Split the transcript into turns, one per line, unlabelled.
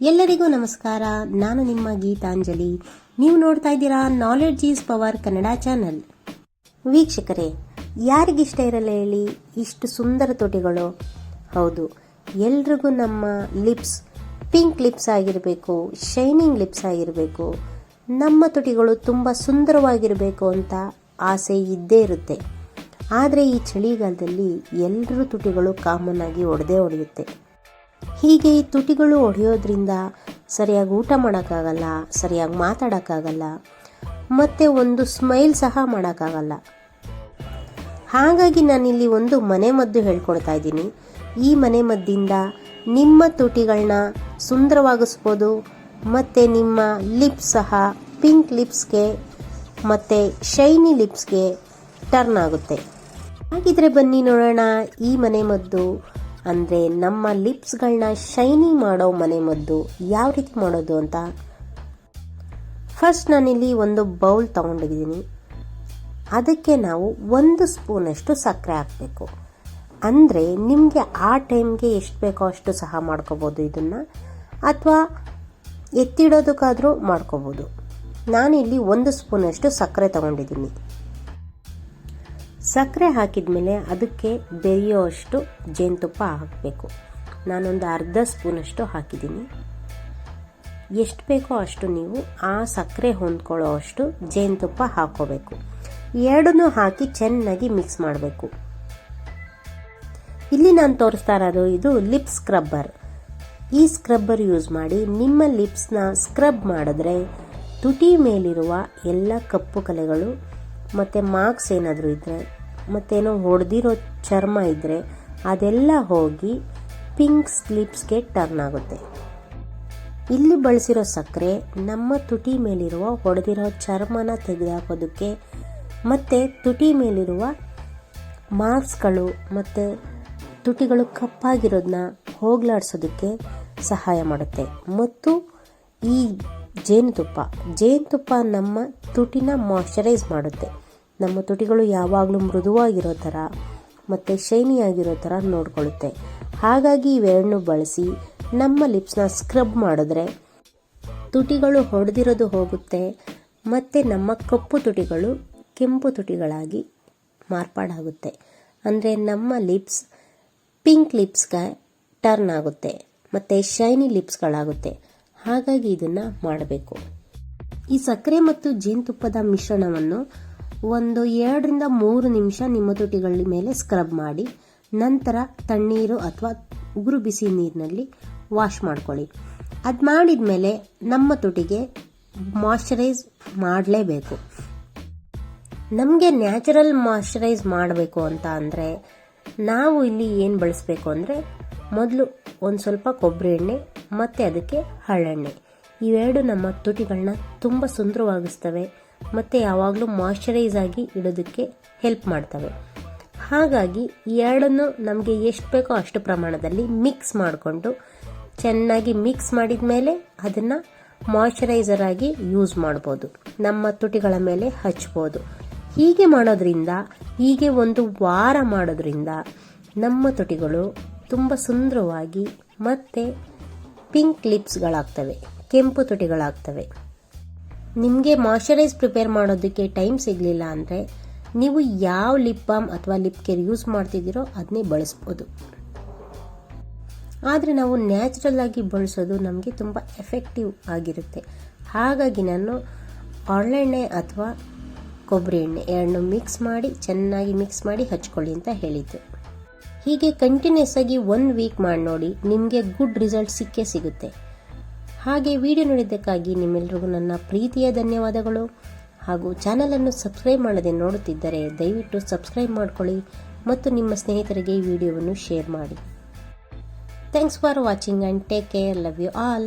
ಎಲ್ಲರಿಗೂ ನಮಸ್ಕಾರ. ನಾನು ನಿಮ್ಮ ಗೀತಾಂಜಲಿ. ನೀವು ನೋಡ್ತಾ ಇದ್ದೀರಾ knowledge is power Kannada channel ವೀಕ್ಷಕರೇ, ಯಾರಿಗಿಷ್ಟ ಇರಲ್ಲ ಹೇಳಿ, ಇಷ್ಟು ಸುಂದರ ತುಟಿಗಳು ಹೌದು, ಎಲ್ರಿಗೂ ನಮ್ಮ ಲಿಪ್ಸ್ ಪಿಂಕ್ ಲಿಪ್ಸ್ ಆಗಿರಬೇಕು ಶೈನಿಂಗ್ ಲಿಪ್ಸ್ ಆಗಿರಬೇಕು, ನಮ್ಮ ತುಟಿಗಳು ತುಂಬ ಸುಂದರವಾಗಿರಬೇಕು ಅಂತ ಆಸೆ ಇದ್ದೇ ಇರುತ್ತೆ. ಆದರೆ ಈ ಚಳಿಗಾಲದಲ್ಲಿ ಎಲ್ಲರ ತುಟಿಗಳು ಕಾಮನ್ ಆಗಿ ಒಡೆದೇ ಹೊಡೆಯುತ್ತೆ ಹೀಗೆ ತುಟಿಗಳು ಒಡೆಯೋದ್ರಿಂದ ಸರಿಯಾಗಿ ಊಟ ಮಾಡೋಕ್ಕಾಗಲ್ಲ, ಸರಿಯಾಗಿ ಮಾತಾಡೋಕ್ಕಾಗಲ್ಲ, ಮತ್ತು ಒಂದು ಸ್ಮೈಲ್ ಸಹ ಮಾಡೋಕ್ಕಾಗಲ್ಲ. ಹಾಗಾಗಿ ನಾನಿಲ್ಲಿ ಒಂದು ಮನೆ ಮದ್ದು ಹೇಳ್ಕೊಡ್ತಾ ಇದ್ದೀನಿ. ಈ ಮನೆ ಮದ್ದಿಂದ ನಿಮ್ಮ ತುಟಿಗಳನ್ನ ಸುಂದರವಾಗಿಸ್ಬೋದು, ಮತ್ತು ನಿಮ್ಮ ಲಿಪ್ಸ್ ಸಹ ಪಿಂಕ್ ಲಿಪ್ಸ್ಗೆ, ಮತ್ತು ಶೈನಿ ಲಿಪ್ಸ್ಗೆ ಟರ್ನ್ ಆಗುತ್ತೆ. ಹಾಗಿದ್ರೆ ಬನ್ನಿ ನೋಡೋಣ ಈ ಮನೆ ಮದ್ದು ಅಂದರೆ ನಮ್ಮ ಲಿಪ್ಸ್ಗಳನ್ನ ಶೈನಿ ಮಾಡೋ ಮನೆ ಮದ್ದು ಯಾವ ರೀತಿ ಮಾಡೋದು ಅಂತ? ಫಸ್ಟ್ ನಾನಿಲ್ಲಿ ಒಂದು ಬೌಲ್ ತಗೊಂಡಿದ್ದೀನಿ. ಅದಕ್ಕೆ ನಾವು ಒಂದು ಸ್ಪೂನಷ್ಟು ಸಕ್ಕರೆ ಹಾಕಬೇಕು. ಅಂದರೆ ನಿಮಗೆ ಆ ಟೈಮ್ಗೆ ಎಷ್ಟು ಬೇಕೋ ಅಷ್ಟು ಸಹ ಮಾಡ್ಕೋಬೋದು ಇದನ್ನು. ಅಥವಾ ಎತ್ತಿಡೋದಕ್ಕಾದರೂ ಮಾಡ್ಕೋಬೋದು. ನಾನಿಲ್ಲಿ ಒಂದು ಸ್ಪೂನಷ್ಟು ಸಕ್ಕರೆ ತಗೊಂಡಿದ್ದೀನಿ. ಸಕ್ಕರೆ ಹಾಕಿದ ಮೇಲೆ ಅದಕ್ಕೆ ಬೆರೆಯೋಷ್ಟು ಜೇನುತುಪ್ಪ ಹಾಕಬೇಕು. ನಾನೊಂದು ಅರ್ಧ ಸ್ಪೂನಷ್ಟು ಹಾಕಿದ್ದೀನಿ. ಎಷ್ಟು ಬೇಕೋ ಅಷ್ಟು ನೀವು ಆ ಸಕ್ಕರೆ ಹೊಂದ್ಕೊಳ್ಳೋ ಅಷ್ಟು ಜೇನುತುಪ್ಪ ಹಾಕೋಬೇಕು. ಎರಡನ್ನೂ ಹಾಕಿ ಚೆನ್ನಾಗಿ ಮಿಕ್ಸ್ ಮಾಡಬೇಕು. ಇಲ್ಲಿ ನಾನು ತೋರಿಸ್ತಾ ಇರೋದು, ಇದು ಲಿಪ್ ಸ್ಕ್ರಬ್ಬರ್. ಈ ಸ್ಕ್ರಬ್ಬರ್ ಯೂಸ್ ಮಾಡಿ ನಿಮ್ಮ ಲಿಪ್ಸ್ನ ಸ್ಕ್ರಬ್ ಮಾಡಿದ್ರೆ ತುಟಿ ಮೇಲಿರುವ ಎಲ್ಲ ಕಪ್ಪು ಕಲೆಗಳು ಮತ್ತು ಮಾರ್ಕ್ಸ್ ಏನಾದರೂ ಇದ್ದರೆ ಮತ್ತೇನೋ ಹೊಡೆದಿರೋ ಚರ್ಮ ಇದ್ದರೆ ಅದೆಲ್ಲ ಹೋಗಿ ಪಿಂಕ್ ಸ್ಲಿಪ್ಸ್ಗೆ ಟರ್ನ್ ಆಗುತ್ತೆ. ಇಲ್ಲಿ ಬಳಸಿರೋ ಸಕ್ಕರೆ ನಮ್ಮ ತುಟಿ ಮೇಲಿರುವ ಹೊಡೆದಿರೋ ಚರ್ಮನ ತೆಗೆದುಹಾಕೋದಕ್ಕೆ ಮತ್ತು ತುಟಿ ಮೇಲಿರುವ ಮಾರ್ಕ್ಸ್ಗಳು ಮತ್ತು ತುಟಿಗಳು ಕಪ್ಪಾಗಿರೋದನ್ನ ಹೋಗ್ಲಾಡ್ಸೋದಕ್ಕೆ ಸಹಾಯ ಮಾಡುತ್ತೆ. ಮತ್ತು ಈ ಜೇನುತುಪ್ಪ ಜೇನುತುಪ್ಪ ನಮ್ಮ ತುಟಿನ ಮಾಯ್ಶ್ಚರೈಸ್ ಮಾಡುತ್ತೆ. ನಮ್ಮ ತುಟಿಗಳು ಯಾವಾಗಲೂ ಮೃದುವಾಗಿರೋ ಥರ ಮತ್ತು ಶೈನಿಯಾಗಿರೋ ಥರ ನೋಡಿಕೊಳ್ಳುತ್ತೆ. ಹಾಗಾಗಿ ಇವೆರಡನ್ನೂ ಬಳಸಿ ನಮ್ಮ ಲಿಪ್ಸ್ನ ಸ್ಕ್ರಬ್ ಮಾಡಿದ್ರೆ ತುಟಿಗಳು ಹೊಡೆದಿರೋದು ಹೋಗುತ್ತೆ. ಮತ್ತು ನಮ್ಮ ಕಪ್ಪು ತುಟಿಗಳು ಕೆಂಪು ತುಟಿಗಳಾಗಿ ಮಾರ್ಪಾಡಾಗುತ್ತೆ. ಅಂದರೆ ನಮ್ಮ ಲಿಪ್ಸ್ ಪಿಂಕ್ ಲಿಪ್ಸ್ಗೆ ಟರ್ನ್ ಆಗುತ್ತೆ. ಮತ್ತು ಶೈನಿ ಲಿಪ್ಸ್ಗಳಾಗುತ್ತೆ. ಹಾಗಾಗಿ ಇದನ್ನು ಮಾಡಬೇಕು. ಈ ಸಕ್ಕರೆ ಮತ್ತು ಜೇನುತುಪ್ಪದ ಮಿಶ್ರಣವನ್ನು ಒಂದು ಎರಡರಿಂದ ಮೂರು ನಿಮಿಷ ನಿಮ್ಮ ತುಟಿಗಳ ಮೇಲೆ ಸ್ಕ್ರಬ್ ಮಾಡಿ, ನಂತರ ತಣ್ಣೀರು ಅಥವಾ ಉಗುರು ಬಿಸಿ ನೀರಿನಲ್ಲಿ ವಾಶ್ ಮಾಡ್ಕೊಳ್ಳಿ. ಅದು ಮಾಡಿದ ಮೇಲೆ ನಮ್ಮ ತುಟಿಗೆ ಮಾಯ್ಶ್ಚರೈಸ್ ಮಾಡಲೇಬೇಕು. ನಮಗೆ ನ್ಯಾಚುರಲ್ ಮಾಯ್ಶ್ಚರೈಸ್ ಮಾಡಬೇಕು ಅಂತ ಅಂದರೆ ನಾವು ಇಲ್ಲಿ ಏನು ಬಳಸಬೇಕು ಅಂದರೆ ಮೊದಲು ಒಂದು ಸ್ವಲ್ಪ ಕೊಬ್ಬರಿ ಎಣ್ಣೆ, ಮತ್ತು ಅದಕ್ಕೆ ಹಳ್ಳೆಣ್ಣೆ ಇವೆರಡು ನಮ್ಮ ತುಟಿಗಳನ್ನ ತುಂಬ ಸುಂದರವಾಗಿಸ್ತವೆ. ಮತ್ತು ಯಾವಾಗಲೂ ಮಾಯಶ್ಚರೈಸ್ ಆಗಿ ಇಡೋದಕ್ಕೆ ಹೆಲ್ಪ್ ಮಾಡ್ತವೆ. ಹಾಗಾಗಿ ಎರಡನ್ನು ನಮಗೆ ಎಷ್ಟು ಬೇಕೋ ಅಷ್ಟು ಪ್ರಮಾಣದಲ್ಲಿ ಮಿಕ್ಸ್ ಮಾಡಿಕೊಂಡು ಚೆನ್ನಾಗಿ ಮಿಕ್ಸ್ ಮಾಡಿದ ಮೇಲೆ ಅದನ್ನು ಮಾಯಶ್ಚರೈಸರ್ ಆಗಿ ಯೂಸ್ ಮಾಡ್ಬೋದು. ನಮ್ಮ ತುಟಿಗಳ ಮೇಲೆ ಹಚ್ಬೋದು. ಹೀಗೆ ಮಾಡೋದ್ರಿಂದ, ಹೀಗೆ ಒಂದು ವಾರ ಮಾಡೋದ್ರಿಂದ ನಮ್ಮ ತುಟಿಗಳು ತುಂಬ ಸುಂದರವಾಗಿ ಮತ್ತು ಪಿಂಕ್ ಲಿಪ್ಸ್ಗಳಾಗ್ತವೆ ಕೆಂಪು ತುಟಿಗಳಾಗ್ತವೆ. ನಿಮಗೆ ಮಾಯಶ್ಚರೈಸ್ ಪ್ರಿಪೇರ್ ಮಾಡೋದಕ್ಕೆ ಟೈಮ್ ಸಿಗಲಿಲ್ಲ ಅಂದರೆ ನೀವು ಯಾವ ಲಿಪ್ ಬಾಮ್ ಅಥವಾ ಲಿಪ್ ಕೇರ್ ಯೂಸ್ ಮಾಡ್ತಿದ್ದೀರೋ ಅದನ್ನೇ ಬಳಸ್ಬೋದು. ಆದರೆ ನಾವು ನ್ಯಾಚುರಲ್ ಆಗಿ ಬಳಸೋದು ನಮಗೆ ತುಂಬ ಎಫೆಕ್ಟಿವ್ ಆಗಿರುತ್ತೆ. ಹಾಗಾಗಿ ನಾನು ಒಳ್ಳೆಣ್ಣೆ ಅಥವಾ ಕೊಬ್ಬರಿ ಎಣ್ಣೆ ಎರಡನ್ನೂ ಮಿಕ್ಸ್ ಮಾಡಿ, ಚೆನ್ನಾಗಿ ಮಿಕ್ಸ್ ಮಾಡಿ ಹಚ್ಕೊಳ್ಳಿ ಅಂತ ಹೇಳಿದ್ದು. ಹೀಗೆ ಕಂಟಿನ್ಯೂಸ್ ಆಗಿ ಒನ್ ವೀಕ್ ಮಾಡಿ ನೋಡಿ ನಿಮಗೆ ಗುಡ್ ರಿಸಲ್ಟ್ ಸಿಕ್ಕೇ ಸಿಗುತ್ತೆ. ಹಾಗೆ ವಿಡಿಯೋ ನೋಡಿದ್ದಕ್ಕಾಗಿ ನಿಮ್ಮೆಲ್ಲರಿಗೂ ನನ್ನ ಪ್ರೀತಿಯ ಧನ್ಯವಾದಗಳು. ಹಾಗೂ ಚಾನಲನ್ನು ಸಬ್ಸ್ಕ್ರೈಬ್ ಮಾಡದೆ ನೋಡುತ್ತಿದ್ದರೆ ದಯವಿಟ್ಟು ಸಬ್ಸ್ಕ್ರೈಬ್ ಮಾಡಿಕೊಳ್ಳಿ ಮತ್ತು ನಿಮ್ಮ ಸ್ನೇಹಿತರಿಗೆ ಈ ವಿಡಿಯೋವನ್ನು ಶೇರ್ ಮಾಡಿ. Thanks for watching and take care love you all